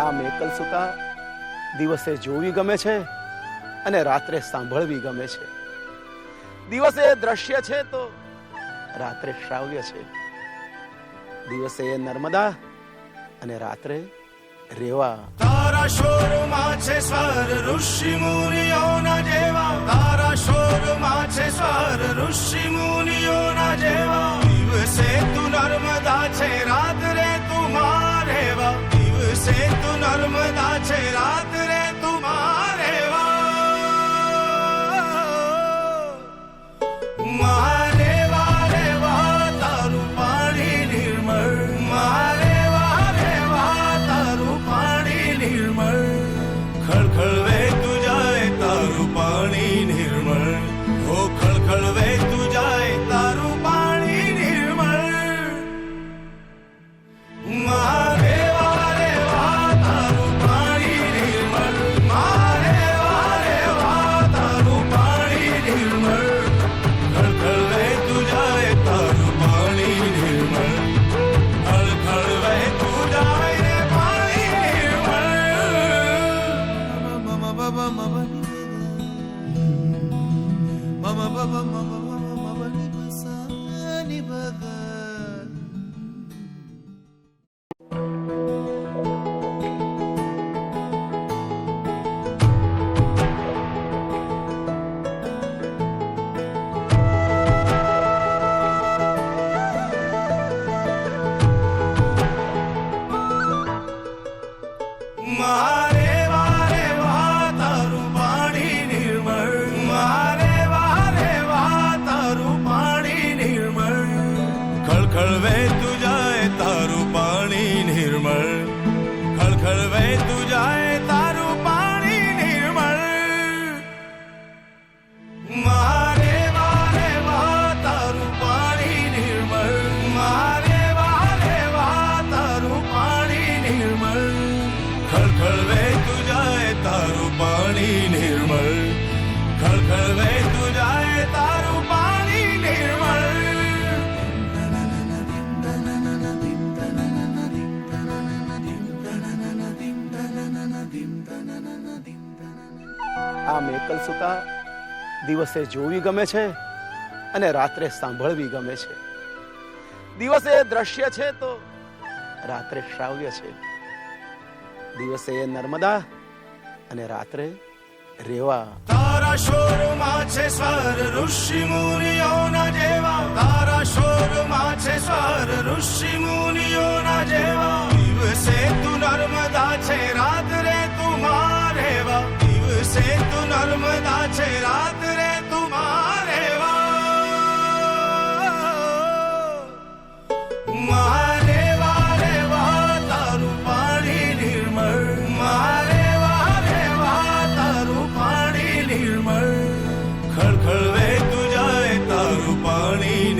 આ મેકલ સુતા દિવસે જોવી ગમે છે અને રાત્રે સાંભળવી ગમે છે. દિવસે દ્રશ્ય છે તો રાત્રે શ્રાવ્ય છે. દિવસે નર્મદા અને રાત્રે રેવા તારા શોરમાં છે સ્વર ઋષિ મુનિઓના જેવા Mama baba mama mama mama ni basa ni bagai તારું પાણી નિર્મળ. ખળખળ વહેતું જાય તારું આ મેકલ સુતા દિવસે જોવી ગમે છે અને રાત્રે સાંભળવી ગમે છે. દિવસે દ્રશ્ય છે તો રાત્રે શ્રાવ્ય છે. દિવસે નર્મદા અને રાત્રે રેવા. તારા શોરમાં છે સ્વર ઋષિ મુનિઓના જેવા. તારા શોરમાં છે સ્વર ઋષિ મુનિઓના જેવા. દિવસે તું નર્મદા છે, રાત્રે તું મારેવા દિવસે તું નર્મદા છે, રાત્રે તારું